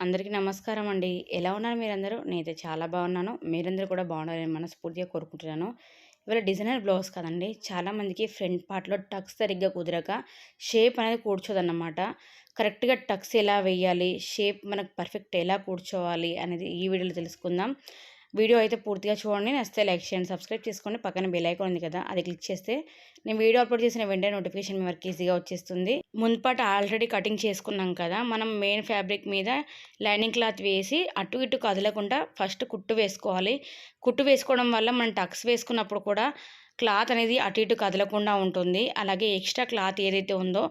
అందరికీ నమస్కారం అండి. ఎలా ఉన్నారు మీరందరూ? నేనైతే చాలా బాగున్నాను. మీరందరూ కూడా బాగున్నారని మనస్ఫూర్తిగా కోరుకుంటున్నాను. ఇవాళ డిజైనర్ బ్లౌజ్ కదండి. చాలామందికి ఫ్రంట్ పార్ట్లో టక్స్ సరిగ్గా కుదరక షేప్ అనేది కూర్చోదన్నమాట. కరెక్ట్గా టక్స్ ఎలా వేయాలి? షేప్ మనకు పర్ఫెక్ట్ ఎలా కూర్చోవాలి అనేది ఈ వీడియోలో తెలుసుకుందాం. వీడియో అయితే పూర్తిగా చూడండి. నచ్చితే లైక్ చేయండి సబ్స్క్రైబ్ చేసుకోండి. పక్కన బెల్ ఐకాన్ ఉంది కదా అది క్లిక్ చేస్తే నేను వీడియో అప్లోడ్ చేసిన వెంటనే నోటిఫికేషన్ మీ వరకు ఈజీగా వచ్చేస్తుంది. ముందుపాటు ఆల్రెడీ కటింగ్ చేసుకున్నాం కదా మనం మెయిన్ ఫ్యాబ్రిక్ మీద లైనింగ్ క్లాత్ వేసి అటు ఇటు కదలకుండా ఫస్ట్ కుట్టు వేసుకోవాలి. కుట్టు వేసుకోవడం వల్ల మనం టక్స్ వేసుకున్నప్పుడు కూడా క్లాత్ అనేది అటు ఇటు కదలకుండా ఉంటుంది. అలాగే ఎక్స్ట్రా క్లాత్ ఏదైతే ఉందో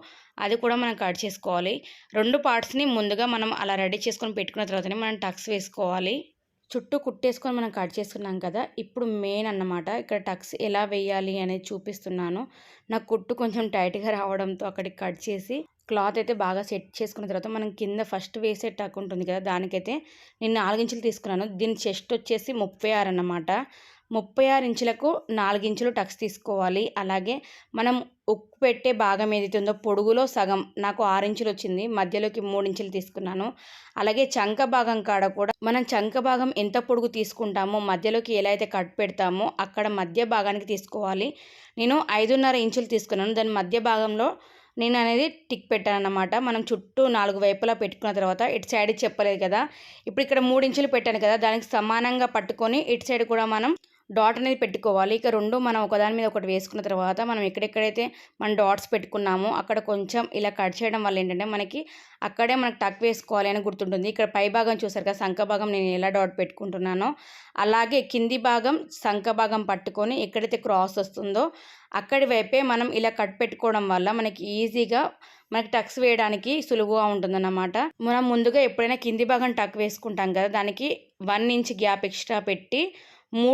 అది కూడా మనం కట్ చేసుకోవాలి. రెండు పార్ట్స్ని ముందుగా మనం అలా రెడీ చేసుకొని పెట్టుకున్న తర్వాతనే మనం టక్స్ వేసుకోవాలి. చుట్టూ కుట్టేసుకొని మనం కట్ చేసుకున్నాం కదా ఇప్పుడు మెయిన్ అన్నమాట. ఇక్కడ టక్స్ ఎలా వేయాలి అనేది చూపిస్తున్నాను. నాకు కుట్టు కొంచెం టైట్గా రావడంతో అక్కడికి కట్ చేసి క్లాత్ అయితే బాగా సెట్ చేసుకున్న తర్వాత మనం కింద ఫస్ట్ వేసే టక్ ఉంటుంది కదా దానికైతే నేను నాలుగించులు తీసుకున్నాను. దీని చెస్ట్ వచ్చేసి ముప్పై ఆరు అన్నమాట. ముప్పై ఆరు ఇంచులకు నాలుగించులు టక్స్ తీసుకోవాలి. అలాగే మనం ఉక్కు పెట్టే భాగం ఏదైతే ఉందో పొడుగులో సగం నాకు ఆరు ఇంచులు వచ్చింది మధ్యలోకి మూడు ఇంచులు తీసుకున్నాను. అలాగే చంక భాగం కాడ కూడా మనం చంక భాగం ఎంత పొడుగు తీసుకుంటామో మధ్యలోకి ఎలా అయితే కట్ పెడతామో అక్కడ మధ్య భాగానికి తీసుకోవాలి. నేను ఐదున్నర ఇంచులు తీసుకున్నాను. దాని మధ్య భాగంలో నేను అనేది టిక్ పెట్టాను అనమాట మనం చుట్టూ నాలుగు వైపులా పెట్టుకున్న తర్వాత ఇటు సైడ్ చెప్పలేదు కదా. ఇప్పుడు ఇక్కడ మూడు ఇంచులు పెట్టాను కదా దానికి సమానంగా పట్టుకొని ఇటు సైడ్ కూడా మనం డాట్ అనేది పెట్టుకోవాలి. ఇక రెండు మనం ఒకదాని మీద ఒకటి వేసుకున్న తర్వాత మనం ఎక్కడెక్కడైతే మనం డాట్స్ పెట్టుకున్నామో అక్కడ కొంచెం ఇలా కట్ చేయడం వల్ల ఏంటంటే మనకి అక్కడే మనకు టక్ వేసుకోవాలి అని గుర్తుంటుంది. ఇక్కడ పై భాగం చూసారు కదా సంఖ భాగం నేను ఎలా డాట్ పెట్టుకుంటున్నానో. అలాగే కింది భాగం సంఖ భాగం పట్టుకొని ఎక్కడైతే క్రాస్ వస్తుందో అక్కడి వైపే మనం ఇలా కట్ పెట్టుకోవడం వల్ల మనకి ఈజీగా మనకి టక్స్ వేయడానికి సులువుగా ఉంటుందన్నమాట. మనం ముందుగా ఎప్పుడైనా కింది భాగం టక్ వేసుకుంటాం కదా దానికి వన్ ఇంచ్ గ్యాప్ ఎక్స్ట్రా పెట్టి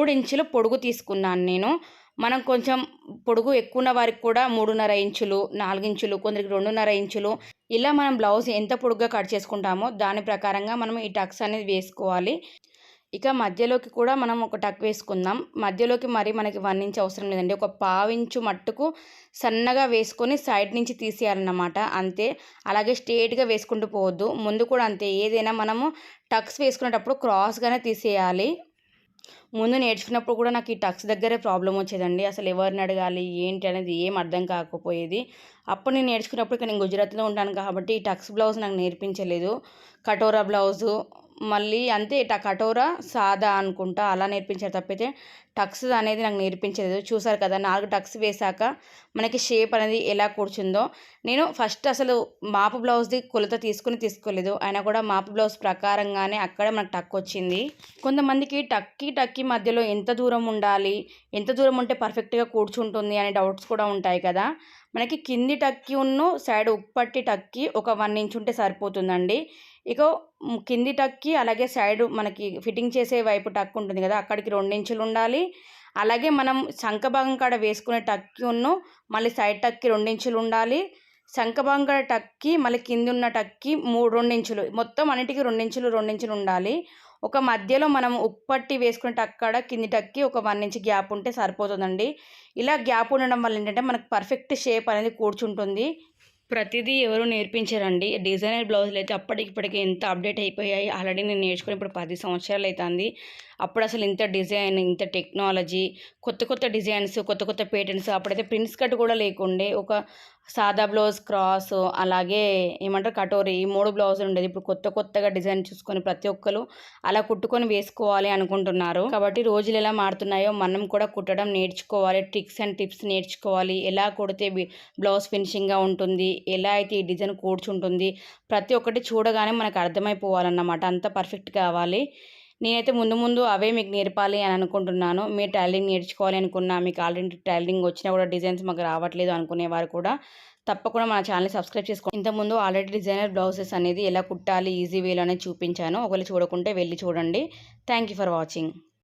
ఇంచుల పొడుగు తీసుకున్నాను నేను. మనం కొంచెం పొడుగు ఎక్కువ ఉన్న వారికి కూడా మూడున్నర ఇంచులు నాలుగించులు కొందరికి రెండున్నర ఇంచులు. ఇలా మనం బ్లౌజ్ ఎంత పొడుగ్గా కట్ చేసుకుంటామో దాని ప్రకారంగా మనం ఈ టక్స్ అనేది వేసుకోవాలి. ఇక మధ్యలోకి కూడా మనం ఒక టక్ వేసుకుందాం. మధ్యలోకి మరి మనకి వన్ ఇంచ్ అవసరం లేదండి. ఒక పావించు మట్టుకు సన్నగా వేసుకొని సైడ్ నుంచి తీసేయాలన్నమాట. అంతే. అలాగే స్ట్రేట్గా వేసుకుంటూ పోవద్దు. ముందు కూడా అంతే. ఏదైనా మనము టక్స్ వేసుకునేటప్పుడు క్రాస్గానే తీసేయాలి. ముందు నేర్చుకున్నప్పుడు కూడా నాకు ఈ టక్స్ దగ్గరే ప్రాబ్లం వచ్చేదండి. అసలు ఎవరిని అడగాలి ఏంటి అనేది ఏం అర్థం కాకపోయేది. అప్పుడు నేను నేర్చుకున్నప్పుడు ఇక్కడ నేను గుజరాత్లో ఉంటాను కాబట్టి ఈ టక్స్ బ్లౌజ్ నాకు నేర్పించలేదు. కటోరా బ్లౌజు మళ్ళీ అంతే ఇట కటోరా సాదా అనుకుంటా అలా నేర్పించారు తప్పితే టక్స్ అనేది నాకు నేర్పించలేదు. చూసారు కదా నాలుగు టక్స్ వేశాక మనకి షేప్ అనేది ఎలా కూర్చుందో. నేను ఫస్ట్ అసలు మాపు బ్లౌజ్ది కొలత తీసుకుని తీసుకోలేదు. అయినా కూడా మాపు బ్లౌజ్ ప్రకారంగానే అక్కడే మనకు టక్ వచ్చింది. కొంతమందికి టక్కి టక్కి మధ్యలో ఎంత దూరం ఉండాలి ఎంత దూరం ఉంటే పర్ఫెక్ట్గా కూర్చుంటుంది అనే డౌట్స్ కూడా ఉంటాయి కదా. మనకి కింది టక్కి ఉన్ను సైడ్ ఉప్పట్టి టక్కి ఒక వన్ ఇంచ్ ఉంటే సరిపోతుందండి. ఇక కింది టక్కి అలాగే సైడ్ మనకి ఫిట్టింగ్ చేసే వైపు టక్ ఉంటుంది కదా అక్కడికి రెండు ఇంచులు ఉండాలి. అలాగే మనం శంఖభాగం కాడ వేసుకునే టక్కి ఉన్ను మళ్ళీ సైడ్ టక్కి రెండించులు ఉండాలి. శంఖభాగం కాడ టక్కి మళ్ళీ కింది ఉన్న టక్కి మూడు రెండించులు మొత్తం అన్నిటికీ రెండించులు రెండించులు ఉండాలి. ఒక మధ్యలో మనం ఉప్పట్టి వేసుకునే టక్కడ కింది టక్కి ఒక వన్ ఇంచ్ గ్యాప్ ఉంటే సరిపోతుందండి. ఇలా గ్యాప్ ఉండడం వల్ల ఏంటంటే మనకు పర్ఫెక్ట్ షేప్ అనేది కూర్చుంటుంది. ప్రతిదీ ఎవరు నేర్పించారండి. డిజైనర్ బ్లౌజులు అయితే అప్పటికిప్పటికి ఎంత అప్డేట్ అయిపోయాయి. ఆల్రెడీ నేను నేర్చుకుని ఇప్పుడు పది సంవత్సరాలు అవుతుంది అప్పుడు అసలు ఇంత డిజైన్ ఇంత టెక్నాలజీ కొత్త కొత్త డిజైన్స్ కొత్త కొత్త పేటర్న్స్ అప్పుడైతే ప్రిన్స్ కట్ కూడా లేకుండే ఒక సాదా బ్లౌజ్ క్రాస్ అలాగే ఏమంటారు కటోరీ ఈ మూడు బ్లౌజులు ఉండేది. ఇప్పుడు కొత్త కొత్తగా డిజైన్ చూసుకొని ప్రతి ఒక్కరు అలా కుట్టుకొని వేసుకోవాలి అనుకుంటున్నారు. కాబట్టి రోజులు ఎలా మారుతున్నాయో మనం కూడా కుట్టడం నేర్చుకోవాలి. ట్రిక్స్ అండ్ టిప్స్ నేర్చుకోవాలి. ఎలా కుడితే బ్లౌజ్ ఫినిషింగ్గా ఉంటుంది ఎలా అయితే ఈ డిజైన్ కూర్చుంటుంది ప్రతి ఒక్కటి చూడగానే మనకు అర్థమైపోవాలన్నమాట. అంత పర్ఫెక్ట్ కావాలి. నేనైతే ముందు ముందు అవే మీకు నేర్పాలి అని అనుకుంటున్నాను. మీరు టైలరింగ్ నేర్చుకోవాలి అనుకున్నా మీకు ఆల్రెడీ టైలరింగ్ వచ్చినా కూడా డిజైన్స్ మాకు రావట్లేదు అనుకునేవారు కూడా తప్పకుండా మన ఛానల్ని సబ్స్క్రైబ్ చేసుకోండి ఇంతకుముందు ఆల్రెడీ డిజైనర్ బ్లౌజెస్ అనేది ఎలా కుట్టాలి ఈజీ వేలో అనేది చూపించాను. ఒకవేళ చూడకుంటే వెళ్ళి చూడండి. Thank for watching.